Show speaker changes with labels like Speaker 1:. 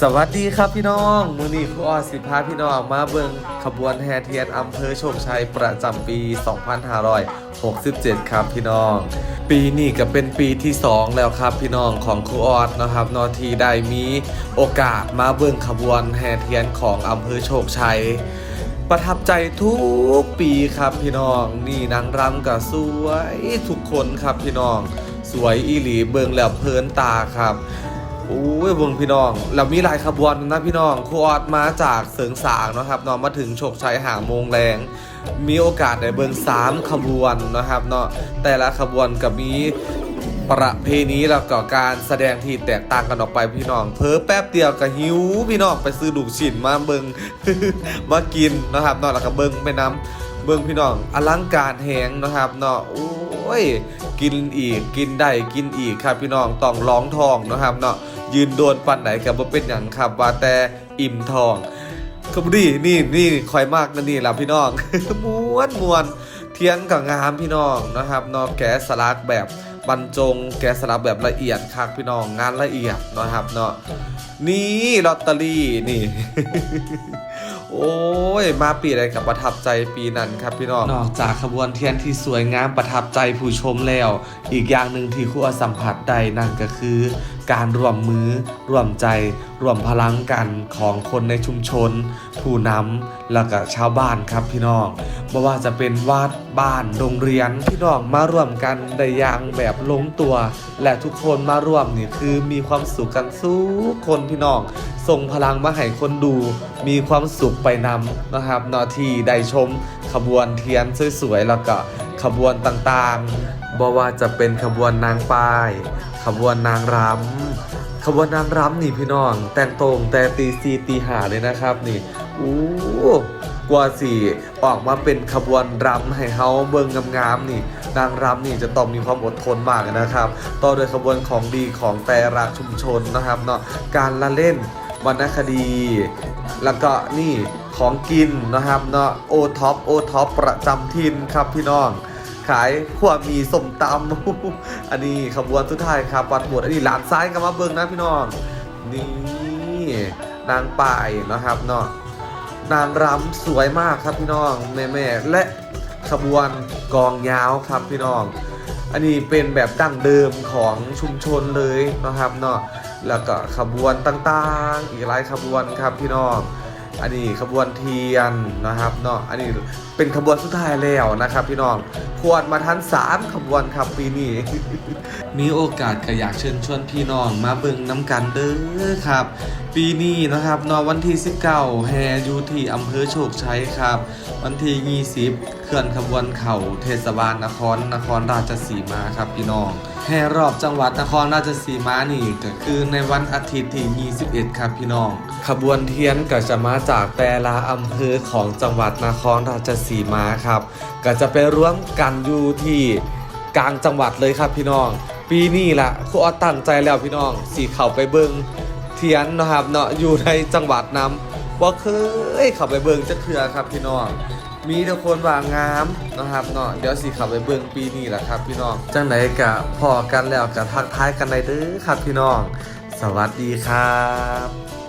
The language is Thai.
Speaker 1: สวัสดีครับพี่น้องมือนี้ครูออสิพาพี่น้องมาเบิงขบวนแห่เทียนอำเภอโชคชัยประจำปี 2567 ครับพี่น้อง ปีนี้ก็เป็นปีที่ 2 แล้วครับพี่น้องของครูออสนะครับนอทีได้มีโอกาสมาเบิงขบวนแห่เทียนของอำเภอโชคชัยประทับใจทุกปีครับพี่น้อง นี่นางรำกับสวยทุกคนครับพี่น้อง สวยอีหลีเบิงแล้วเพลินตาครับ โอ้ยเบิงพี่น้องแล้วมีหลายขบวนนะพี่น้องครูออดมาจากเสริงสางนะครับเนาะมาถึงโชคชัยหาโมงแรง มีโอกาสได้เบิงสามขบวนนะครับเนาะแต่ละขบวนก็มีประเพณีแล้วก็การแสดงที่แตกต่างกันออกไปพี่น้องเพิ่แป๊บเดียวก็หิวพี่น้องไปซื้อลูกชิ้นมาเบิงมากินนะครับเนาะแล้วก็เบิงไปน้ำเบิงพี่น้องอลังการแหงนะครับเนาะโอ้ยกินอีกกินได้กินอีกครับพี่น้องต้องร้องทองนะครับเนาะ ยืนโดนปันไหนกับว่าเป็นอย่างครับว่าแต่อิ่มทองขบดีนี่นี่คอยมากนะนี่แหละพี่น้องม้วนมวนเทียนกับงามพี่น้องนะครับเนาะแกสลักแบบบรรจงแกสลักแบบละเอียดครับพี่น้องงานละเอียดนะครับเนาะนี่ลอตเตอรี่นี่ โอ้ย มาปีอะไรกับประทับใจปีนั้นครับพี่น้องนอกจากขบวนเทียนที่สวยงามประทับใจผู้ชมแล้ว อีกอย่างหนึ่งที่ครูอสัมผัสได้นั่นก็คือการรวมมือรวมใจ รวมพลังกันของคนในชุมชน ผู้นำแล้วก็ชาวบ้านครับพี่น้องไม่ว่าจะเป็นวัดบ้านโรงเรียนพี่น้องมาร่วมกันได้อย่างแบบลงตัว และทุกคนมาร่วมนี่คือมีความสุขกันสู้คนพี่น้องส่งพลังมาให้คนดู มีความสุขไปนำนะครับนอที่ได้ชมขบวนเทียนสวยๆแล้วก็ ขบวนต่างๆบ่ว่าจะเป็นขบวนนางป้าย ขบวนนางรำขบวนนางรำนี่พี่น้อง แต่งตรงแต่ตีซีตีหาเลยนะครับนี่อู้กว่าสี่ออกมาเป็นขบวนรำให้เฮาเบิ่งงามๆนี่ นางรำนี่จะต้องมีความอดทนมากนะครับ ต่อโดยขบวนของดีของแต่ละชุมชนนะครับเนาะการละเล่นวรรณคดี แล้วก็นี่ ของกินนะครับเนาะโอท็อปโอท็อปประจำถิ่นครับพี่น้อง ขายขัวมีส้มตำอันนี้ขบวนสุดท้ายครับวัดหมดอันนี้หลานซ้ายกันมาเบิ่งนะพี่น้อง นี่นางป่ายนะครับเนาะนางรำสวยมากครับพี่น้องแม่ๆและขบวนกองยาวครับพี่น้อง อันนี้เป็นแบบดั้งเดิมของชุมชนเลยนะครับเนาะแล้วก็ขบวนต่างๆ อีกหลายขบวนครับพี่น้อง อันนี้ขบวนเทียนนะครับเนาะอันนี้เป็นขบวนสุดท้ายแล้วนะครับ พี่น้องควรมาทันสามขบวนครับปีนี้ มีโอกาสก็อยากเชิญชวนพี่น้องมาเบิ่งน้ำกันเด้อครับ ปีนี้นะครับนอวันที่ 19 แฮอยู่ที่อำเภอโชคชัยครับ วันที่ 20 เคลื่อนขบวนเข่าเทศบาลนครนครราชสีมาครับพี่น้องแห่รอบจังหวัดนครราชสีมานี่ก็คือในวันอาทิตย์ที่ 21 ครับพี่น้อง ขบวนเทียนก็จะมาจากแต่ละอำเภอของจังหวัดนครราชสีมาครับ ก็จะไปร่วมกันอยู่ที่กลางจังหวัดเลยครับพี่น้อง ปีนี้ละครูออตั้งใจแล้วพี่น้องสีเข้าไปเบิงเทียนนะครับเนาะอยู่ในจังหวัดน้ำว่าเคยเข้าไปเบิงจะเถื่อครับพี่น้องมีทุกคนว่างามนะครับเนาะเดี๋ยวสิขับไปเบิ่งปีนี้แหละครับ พี่น้องจังไหนกะพอกันแล้วกะทักทายกันได้เด้อครับพี่น้อง สวัสดีครับ